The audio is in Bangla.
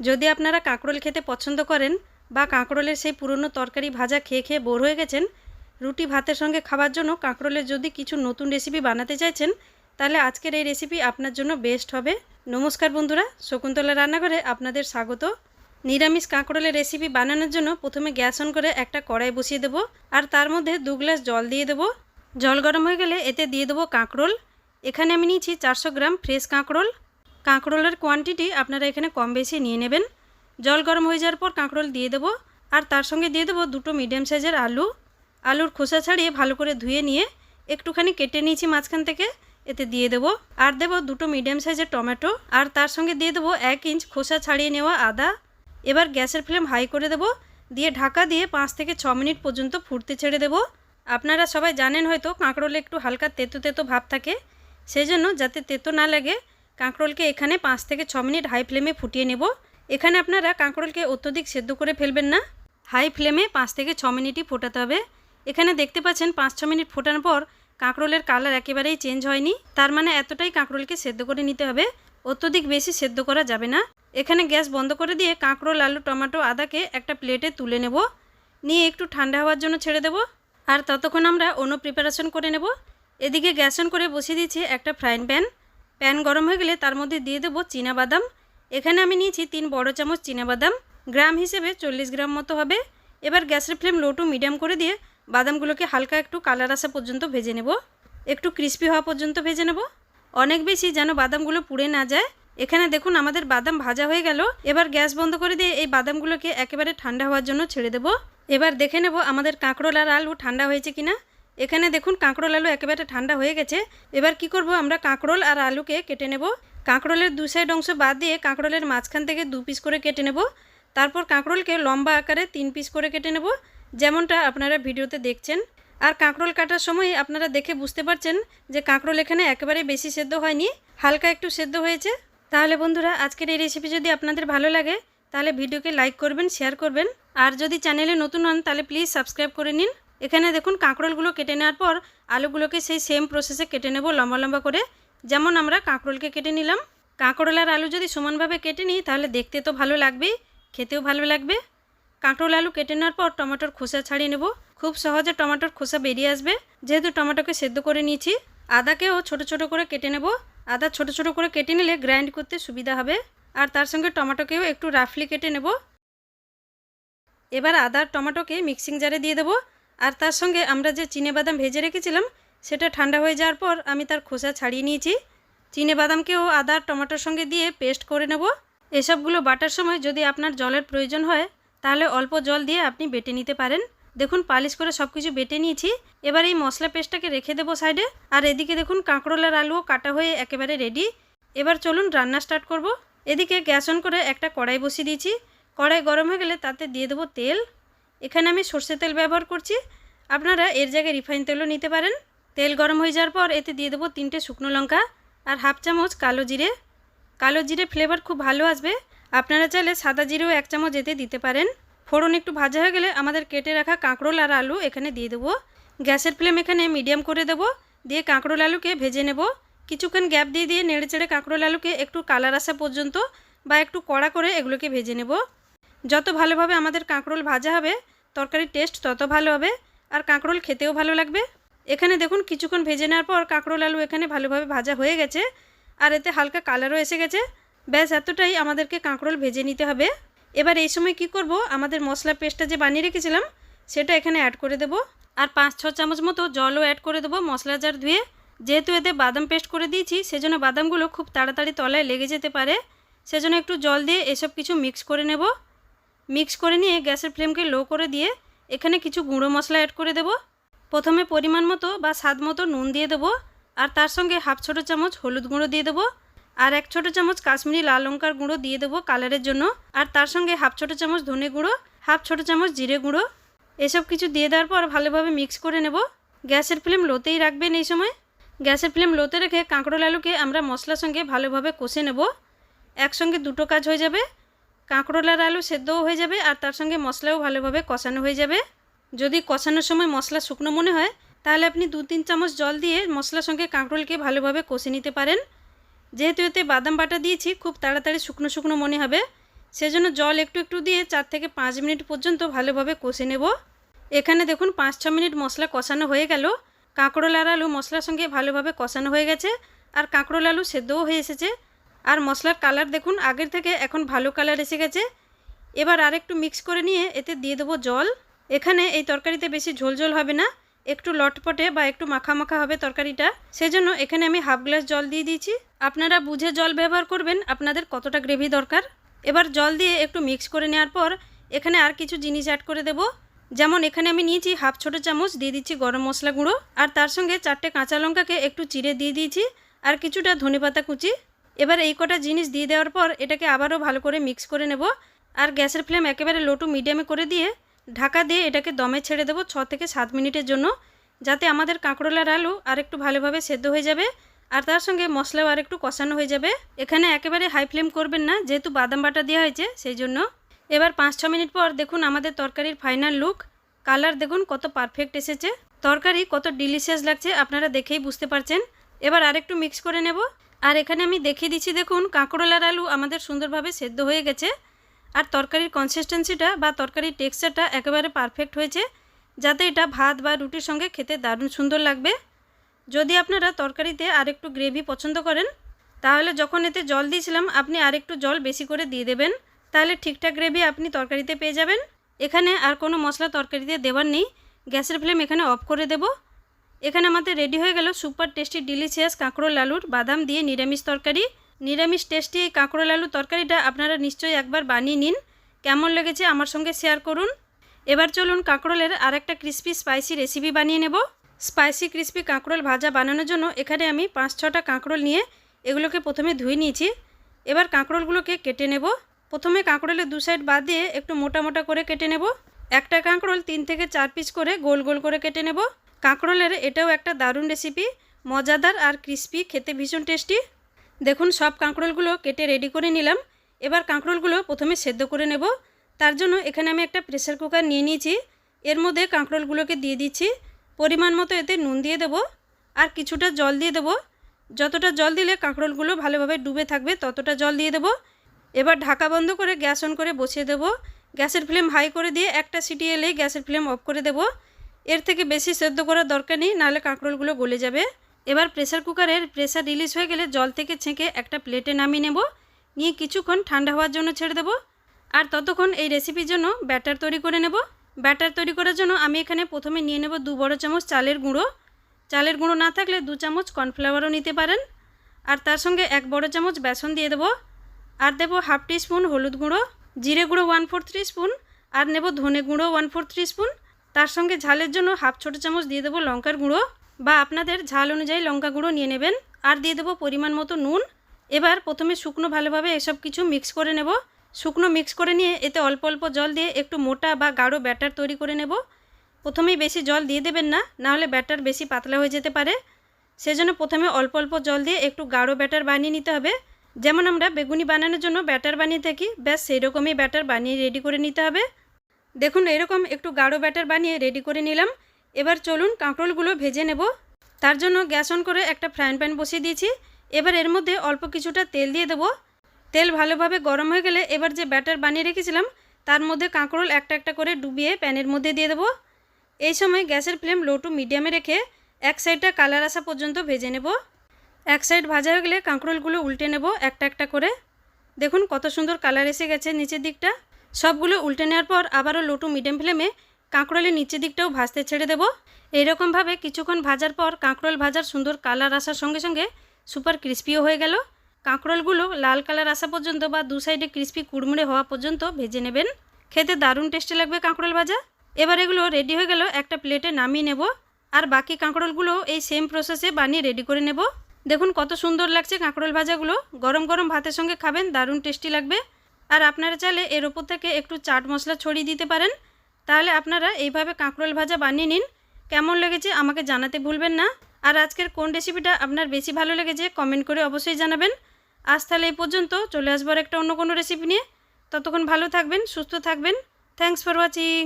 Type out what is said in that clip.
যদি আপনারা কাঁকরোল খেতে পছন্দ করেন বা কাঁকরোলের সেই পুরনো তরকারি ভাজা খেয়ে খেয়ে বোর হয়ে গেছেন, রুটি ভাতের সঙ্গে খাবার জন্য কাঁকরোলের যদি কিছু নতুন রেসিপি বানাতে চাইছেন, তাহলে আজকের এই রেসিপি আপনার জন্য বেস্ট হবে। নমস্কার বন্ধুরা, শকুন্তলা রান্নাঘরে আপনাদের স্বাগত। নিরামিষ কাঁকরোলের রেসিপি বানানোর জন্য প্রথমে গ্যাস অন করে একটা কড়াই বসিয়ে দেবো, আর তার মধ্যে দু গ্লাস জল দিয়ে দেবো। জল গরম হয়ে গেলে এতে দিয়ে দেবো কাঁকরোল। এখানে আমি নিয়েছি চারশো গ্রাম ফ্রেশ কাঁকরোল। কাঁকরোলের কোয়ান্টিটি আপনারা এখানে কম বেশি নিয়ে নেবেন। জল গরম হয়ে যাওয়ার পর কাঁকরোল দিয়ে দেবো। আর তার সঙ্গে দিয়ে দেবো দুটো মিডিয়াম সাইজের আলু। আলুর খোসা ছাড়িয়ে ভালো করে ধুয়ে নিয়ে একটুখানি কেটে নিয়েছি মাঝখান থেকে। এতে দিয়ে দেবো। আর দেবো দুটো মিডিয়াম সাইজের টমেটো। আর তার সঙ্গে দিয়ে দেবো এক ইঞ্চ খোসা ছাড়িয়ে নেওয়া আদা। এবার গ্যাসের ফ্লেম হাই করে দেবো। দিয়ে ঢাকা দিয়ে পাঁচ থেকে ছ মিনিট পর্যন্ত ফুটতে ছেড়ে দেবো। আপনারা সবাই জানেন হয়তো কাঁকরোলে একটু হালকা তেতো তেতো ভাব থাকে। সেই জন্য যাতে তেতো না লাগে কাঁকরোলকে এখানে পাঁচ থেকে ছ মিনিট হাই ফ্লেমে ফুটিয়ে নেব। এখানে আপনারা কাঁকরোলকে অত্যধিক সেদ্ধ করে ফেলবেন না। হাই ফ্লেমে পাঁচ থেকে ছ মিনিটই ফোটাতে হবে। এখানে দেখতে পাচ্ছেন পাঁচ ছ মিনিট ফোটানোর পর কাঁকরোলের কালার একেবারেই চেঞ্জ হয়নি। তার মানে এতটাই কাঁকরোলকে সেদ্ধ করে নিতে হবে। অত্যধিক বেশি সেদ্ধ করা যাবে না। এখানে গ্যাস বন্ধ করে দিয়ে কাঁকরোল, আলু, টমেটো, আদাকে একটা প্লেটে তুলে নেব। নিয়ে একটু ঠান্ডা হওয়ার জন্য ছেড়ে দেবো। আর ততক্ষণ আমরা অন্য প্রিপারেশন করে নেব। এদিকে গ্যাস অন করে বসিয়ে দিয়েছি একটা ফ্রাইং প্যান প্যান গরম হয়ে গেলে তার মধ্যে দিয়ে দেবো বাদাম এখানে আমি নিয়েছি তিন বড় চামচ বাদাম গ্রাম হিসেবে চল্লিশ গ্রাম মতো হবে। এবার গ্যাসের ফ্লেম লো টু মিডিয়াম করে দিয়ে বাদামগুলোকে হালকা একটু কালার আসা পর্যন্ত ভেজে নেব। একটু ক্রিস্পি হওয়া পর্যন্ত ভেজে নেব। অনেক বেশি যেন বাদামগুলো পুড়ে না যায়। এখানে দেখুন আমাদের বাদাম ভাজা হয়ে গেল। এবার গ্যাস বন্ধ করে দিয়ে এই বাদামগুলোকে একেবারে ঠান্ডা হওয়ার জন্য ছেড়ে দেবো। এবার দেখে নেব আমাদের কাঁকরোল আর আলু ঠান্ডা হয়েছে কিনা। এখানে দেখুন কাঁকরোল আলু একেবারে ঠান্ডা হয়ে গেছে। এবার কি করব আমরা কাঁকরোল আর আলুকে কেটে নেব। কাঁকরোলের দু সাইড অংশ বাদ দিয়ে কাঁকরোলের মাঝখান থেকে দু পিস করে কেটে নেব। তারপর কাঁকরোলকে লম্বা আকারে তিন পিস করে কেটে নেব, যেমনটা আপনারা ভিডিওতে দেখছেন। আর কাঁকরোল কাটার সময় আপনারা দেখে বুঝতে পারছেন যে কাঁকরোল এখানে একেবারে বেশি সেদ্ধ হয়নি, হালকা একটু সেদ্ধ হয়েছে। তাহলে বন্ধুরা, আজকের এই রেসিপি যদি আপনাদের ভালো লাগে, তাহলে ভিডিওকে লাইক করবেন শেয়ার করবেন। আর যদি চ্যানেলে নতুন হন, তাহলে প্লিজ সাবস্ক্রাইব করে নিন। এখানে দেখুন কাঁকরোলগুলো কেটে নেওয়ার পর আলুগুলোকে সেই সেম প্রসেসে কেটে নেব লম্বা লম্বা করে। যেমন আমরা কাঁকরোলকে কেটে নিলাম। কাঁকরোল আর আলু যদি সমানভাবে কেটে নিই, তাহলে দেখতে তো ভালো লাগবেই, খেতেও ভালো লাগবে। কাঁকরোল আলু কেটে নেওয়ার পর টমেটোর খোসা ছাড়িয়ে নেব। খুব সহজে টমেটোর খোসা বেরিয়ে আসবে। যেহেতু টমেটোকে সেদ্ধ করে নিয়েছি, আদাকেও ছোট ছোট করে কেটে নেব। আদা ছোট ছোট করে কেটে নিলে গ্রাইন্ড করতে সুবিধা হবে। আর তার সঙ্গে টমেটোকেও একটু রাফলি কেটে নেব। এবার আদার টমেটোকে মিক্সিং জারে দিয়ে দেবো। আর তার সঙ্গে আমরা যে বাদাম ভেজে রেখেছিলাম, সেটা ঠান্ডা হয়ে যাওয়ার পর আমি তার খোসা ছাড়িয়ে নিয়েছি। বাদামকেও আদার টমেটোর সঙ্গে দিয়ে পেস্ট করে নেব। এসবগুলো বাটার সময় যদি আপনার জলের প্রয়োজন হয়, তাহলে অল্প জল দিয়ে আপনি বেটে নিতে পারেন। দেখুন, পালিশ করে সব কিছু বেটে নিয়েছি। এবার এই মশলা পেস্টটাকে রেখে দেবো সাইডে। আর এদিকে দেখুন, কাঁকরোল আর আলুও কাটা হয়ে একেবারে রেডি এবার চলুন রান্না স্টার্ট করব। এদিকে গ্যাস অন করে একটা কড়াই বসিয়ে দিয়েছি। কড়াই গরম হয়ে গেলে তাতে দিয়ে দেবো তেল। এখানে আমি সর্ষে তেল ব্যবহার করছি। আপনারা এর জায়গায় রিফাইন তেলও নিতে পারেন। তেল গরম হয়ে যাওয়ার পর এতে দিয়ে দেবো তিনটে শুকনো লঙ্কা আর হাফ চামচ কালো জিরে। কালো জিরে ফ্লেভার খুব ভালো আসবে। আপনারা চাইলে সাদা জিরেও এক চামচ এতে দিতে পারেন। ফোড়ন একটু ভাজা হয়ে গেলে আমাদের কেটে রাখা কাঁকরোল আর আলু এখানে দিয়ে দেবো। গ্যাসের ফ্লেম এখানে মিডিয়াম করে দেবো। দিয়ে কাঁকরোল আলুকে ভেজে নেব। কিছুক্ষণ গ্যাপ দিয়ে দিয়ে নেড়ে চেড়ে কাঁকরোল আলুকে একটু কালার আসা পর্যন্ত বা একটু কড়া করে এগুলোকে ভেজে নেব। যত ভালোভাবে আমাদের কাঁকরোল ভাজা হবে তরকারির টেস্ট তত ভালো হবে, আর কাঁকরোল খেতেও ভালো লাগবে। এখানে দেখুন, কিছুক্ষণ ভেজে নেওয়ার পর কাঁকরোল আলু এখানে ভালোভাবে ভাজা হয়ে গেছে, আর এতে হালকা কালারও এসে গেছে। ব্যাস, এতটাই আমাদেরকে কাঁকরোল ভেজে নিতে হবে। এবার এই সময় কি করব, আমাদের মশলা পেস্টটা যে বানিয়ে রেখেছিলাম, সেটা এখানে অ্যাড করে দেব। আর পাঁচ ছ চামচ মতো জলও অ্যাড করে দেবো মশলা জার ধুয়ে। যেহেতু এতে বাদাম পেস্ট করে দিয়েছি, সেজন্য বাদামগুলো খুব তাড়াতাড়ি তলায় লেগে যেতে পারে। সেজন্য একটু জল দিয়ে এসব কিছু মিক্স করে নেব। মিক্স করে নিয়ে গ্যাসের ফ্লেমকে লো করে দিয়ে এখানে কিছু গুঁড়ো মশলা অ্যাড করে দেব। প্রথমে পরিমাণ মতো বা স্বাদ মতো নুন দিয়ে দেবো আর তার সঙ্গে হাফ ছোটো চামচ হলুদ গুঁড়ো দিয়ে দেবো আর এক ছোটো চামচ কাশ্মীরি লাল লঙ্কার গুঁড়ো দিয়ে দেবো কালারের জন্য আর তার সঙ্গে হাফ ছোটো চামচ ধনে গুঁড়ো, হাফ ছোটো চামচ জিরে গুঁড়ো। এসব কিছু দিয়ে দেওয়ার পর ভালোভাবে মিক্স করে নেব। গ্যাসের ফ্লেম লোতেই রাখবেন এই সময়। গ্যাসের ফ্লেম লোতে রেখে কাঁকড়োল আলুকে আমরা মশলার সঙ্গে ভালোভাবে কষে নেব। একসঙ্গে দুটো কাজ হয়ে যাবে। কাঁকড়োল আর আলু সেদ্ধও হয়ে যাবে আর তার সঙ্গে মশলাও ভালোভাবে কষানো হয়ে যাবে। যদি কষানোর সময় মশলা শুকনো মনে হয়, তাহলে আপনি দু তিন চামচ জল দিয়ে মশলার সঙ্গে কাঁকরোলকে ভালোভাবে কষে নিতে পারেন। যেহেতু এতে বাদাম বাটা দিয়েছি, খুব তাড়াতাড়ি শুকনো শুকনো মনে হবে। সেজন্য জল একটু একটু দিয়ে চার থেকে পাঁচ মিনিট পর্যন্ত ভালোভাবে কষে নেব। এখানে দেখুন পাঁচ ছ মিনিট মশলা কষানো হয়ে গেল। কাঁকরোল আর আলু মশলার সঙ্গে ভালোভাবে কষানো হয়ে গেছে আর কাঁকরোল আলু সেদ্ধও হয়ে এসেছে। আর মশলার কালার দেখুন, আগের থেকে এখন ভালো কালার এসে গেছে। এবার আর একটু মিক্স করে নিয়ে এতে দিয়ে দেবো জল। এখানে এই তরকারিতে বেশি ঝোল ঝোল হবে না, একটু লটপটে বা একটু মাখা মাখা হবে তরকারিটা। সেজন্য এখানে আমি হাফ গ্লাস জল দিয়ে দিয়েছি। আপনারা বুঝে জল ব্যবহার করবেন, আপনাদের কতটা গ্রেভি দরকার। এবার জল দিয়ে একটু মিক্স করে নেওয়ার পর এখানে আর কিছু জিনিস অ্যাড করে দেব। যেমন এখানে আমি নিয়েছি হাফ ছোটো চামচ, দিয়ে দিচ্ছি গরম মশলা গুঁড়ো। আর তার সঙ্গে চারটে কাঁচা লঙ্কাকে একটু চিড়ে দিয়ে দিয়েছি। আর কিছুটা ধনেপাতা কুচি। এবার এই কটা জিনিস দিয়ে দেওয়ার পর এটাকে আবারও ভালো করে মিক্স করে নেব। আর গ্যাসের ফ্লেম একেবারে লো টু মিডিয়ামে করে দিয়ে ঢাকা দিয়ে এটাকে দমে ছেড়ে দেবো ছ থেকে সাত মিনিটের জন্য, যাতে আমাদের কাঁকরোলার আলু আর একটু ভালোভাবে সেদ্ধ হয়ে যাবে আর তার সঙ্গে মশলাও আর একটু কষানো হয়ে যাবে। এখানে একেবারে হাই ফ্লেম করবেন না, যেহেতু বাদাম বাটা দেওয়া হয়েছে সেই জন্য। এবার পাঁচ ছ মিনিট পর দেখুন আমাদের তরকারির ফাইনাল লুক কালার দেখুন কত পারফেক্ট এসেছে। তরকারি কত ডিলিশিয়াস লাগছে, আপনারা দেখেই বুঝতে পারছেন। এবার আরেকটু মিক্স করে নেব। আর এখানে আমি দেখিয়ে দিচ্ছি, দেখুন, কাঁকরোলার আলু আমাদের সুন্দরভাবে সেদ্ধ হয়ে গেছে। আর তরকারির কনসিস্টেন্সিটা বা তরকারির টেক্সচারটা একেবারে পারফেক্ট হয়েছে, যাতে এটা ভাত বা রুটির সঙ্গে খেতে দারুণ সুন্দর লাগবে। যদি আপনারা তরকারিতে আরেকটু গ্রেভি পছন্দ করেন, তাহলে যখন এতে জল দিয়েছিলাম, আপনি আরেকটু জল বেশি করে দিয়ে দেবেন। তাহলে ঠিকঠাক গ্রেভি আপনি তরকারিতে পেয়ে যাবেন। এখানে আর কোনো মশলা তরকারিতে দেওয়ার নেই। গ্যাসের ফ্লেম এখানে অফ করে দেব। এখানে আমাদের রেডি হয়ে গেল সুপার টেস্টি ডিলিশিয়াস কাঁকড়োল আলুর বাদাম দিয়ে নিরামিষ তরকারি। নিরামিষ টেস্টি এই কাঁকড়োল আলু তরকারিটা আপনারা নিশ্চয়ই একবার বানিয়ে নিন। কেমন লেগেছে আমার সঙ্গে শেয়ার করুন। এবার চলুন কাঁকরোলের আরেকটা ক্রিস্পি স্পাইসি রেসিপি বানিয়ে নেব। স্পাইসি ক্রিস্পি কাঁকরোল ভাজা বানানোর জন্য এখানে আমি পাঁচ ছটা কাঁকরোল নিয়ে এগুলোকে প্রথমে ধুয়ে নিয়েছি। এবার কাঁকরোলগুলোকে কেটে নেব। প্রথমে কাঁকরোলের দু সাইড বাদ দিয়ে একটু মোটা মোটা করে কেটে নেব। একটা কাঁকরোল তিন থেকে চার পিস করে গোল গোল করে কেটে নেব। কাঁকরোলের এটাও একটা দারুণ রেসিপি মজাদার আর ক্রিস্পি খেতে ভীষণ টেস্টি দেখুন, সব কাঁকরোলগুলো কেটে রেডি করে নিলাম। এবার কাঁকরোলগুলো প্রথমে সেদ্ধ করে নেব। তার জন্য এখানে আমি একটা প্রেসার কুকার নিয়ে নিয়েছি। এর মধ্যে কাঁকরোলগুলোকে দিয়ে দিচ্ছি। পরিমাণ মতো এতে নুন দিয়ে দেবো আর কিছুটা জল দিয়ে দেবো। যতটা জল দিলে কাঁকরোলগুলো ভালোভাবে ডুবে থাকবে, ততটা জল দিয়ে দেবো। এবার ঢাকা বন্ধ করে গ্যাস অন করে বসিয়ে দেবো। গ্যাসের ফ্লেম হাই করে দিয়ে একটা সিটি এলেই গ্যাসের ফ্লেম অফ করে দেবো। এর থেকে বেশি সেদ্ধ করার দরকার নেই, নাহলে কাঁকরোলগুলো গলে যাবে। এবার প্রেসার কুকারের প্রেসার রিলিজ হয়ে গেলে জল থেকে ছেঁকে একটা প্লেটে নামিয়ে নেব। নিয়ে কিছুক্ষণ ঠান্ডা হওয়ার জন্য ছেড়ে দেবো। আর ততক্ষণ এই রেসিপির জন্য ব্যাটার তৈরি করে নেব। ব্যাটার তৈরি করার জন্য আমি এখানে প্রথমে নিয়ে নেব দু বড় চামচ চালের গুঁড়ো। চালের গুঁড়ো না থাকলে দু চামচ কর্নফ্লাওয়ারও নিতে পারেন। আর তার সঙ্গে এক বড় চামচ বেসন দিয়ে দেবো। আর দেব হাফ টি স্পুন হলুদ গুঁড়ো, জিরে গুঁড়ো ওয়ান ফোর থ্রি স্পুন, আর নেব ধনে গুঁড়ো ওয়ান ফোর থ্রি স্পুন। তার সঙ্গে ঝালের জন্য হাফ ছোটো চামচ দিয়ে দেবো লঙ্কার গুঁড়ো বা আপনাদের ঝাল অনুযায়ী লঙ্কা গুঁড়ো নিয়ে নেবেন। আর দিয়ে দেবো পরিমাণ মতো নুন। এবার প্রথমে শুকনো ভালোভাবে এসব কিছু মিক্স করে নেব। শুকনো মিক্স করে নিয়ে এতে অল্প অল্প জল দিয়ে একটু মোটা বা গাঢ় ব্যাটার তৈরি করে নেব। প্রথমেই বেশি জল দিয়ে দেবেন না নাহলে ব্যাটার বেশি পাতলা হয়ে যেতে পারে। সেজন্য প্রথমে অল্প অল্প জল দিয়ে একটু গাঢ় ব্যাটার বানিয়ে নিতে হবে। যেমন আমরা বেগুনি বানানোর জন্য ব্যাটার বানিয়ে থাকি, ব্যাস সেই রকমই ব্যাটার বানিয়ে রেডি করে নিতে হবে। দেখুন, এরকম একটু গাঢ় ব্যাটার বানিয়ে রেডি করে নিলাম। এবার চলুন কাঁকরোলগুলো ভেজে নেব। তার জন্য গ্যাস অন করে একটা ফ্রাইং প্যান বসিয়ে দিয়েছি। এবার এর মধ্যে অল্প কিছুটা তেল দিয়ে দেবো। তেল ভালোভাবে গরম হয়ে গেলে এবার যে ব্যাটার বানিয়ে রেখেছিলাম, তার মধ্যে কাঁকরোল একটা একটা করে ডুবিয়ে প্যানের মধ্যে দিয়ে দেবো। এই সময় গ্যাসের ফ্লেম লো টু মিডিয়ামে রেখে এক সাইডটা কালার আসা পর্যন্ত ভেজে নেব। এক সাইড ভাজা হয়ে গেলে কাঁকরোলগুলো উল্টে নেব একটা একটা করে। দেখুন কত সুন্দর কালার এসে গেছে নিচের দিকটা। সবগুলো উল্টে নেওয়ার পর আবারও লো টু মিডিয়াম ফ্লেমে কাঁকরোলের নিচের দিকটাও ভাজতে ছেড়ে দেবো। এইরকমভাবে কিছুক্ষণ ভাজার পর কাঁকরোল ভাজার সুন্দর কালার আসার সঙ্গে সঙ্গে সুপার ক্রিস্পিও হয়ে গেল। কাঁকরোলগুলো লাল কালার আসা পর্যন্ত বা দু সাইডে ক্রিস্পি কুড়মুড়ে হওয়া পর্যন্ত ভেজে নেবেন। খেতে দারুণ টেস্টি লাগবে কাঁকরোল ভাজা। এবার এগুলো রেডি হয়ে গেল একটা প্লেটে নামিয়ে নেব আর বাকি কাঁকরোলগুলো এই সেম প্রসেসে বানিয়ে রেডি করে নেব। দেখুন কত সুন্দর লাগছে কাঁকরোল ভাজাগুলো। গরম গরম ভাতের সঙ্গে খাবেন, দারুণ টেস্টি লাগবে। আর আপনারা চাইলে এর ওপর থেকে একটু চাট মশলা ছড়িয়ে দিতে পারেন। তাহলে আপনারা এইভাবে কাঁকরোল ভাজা বানিয়ে নিন। কেমন লেগেছে আমাকে জানাতে ভুলবেন না। আর আজকের কোন রেসিপিটা আপনার বেশি ভালো লেগেছে কমেন্ট করে অবশ্যই জানাবেন। আজ তাহলে এই পর্যন্ত চলে আসবার একটা অন্য কোনো রেসিপি নিয়ে। ততক্ষণ ভালো থাকবেন, সুস্থ থাকবেন। Thanks for watching.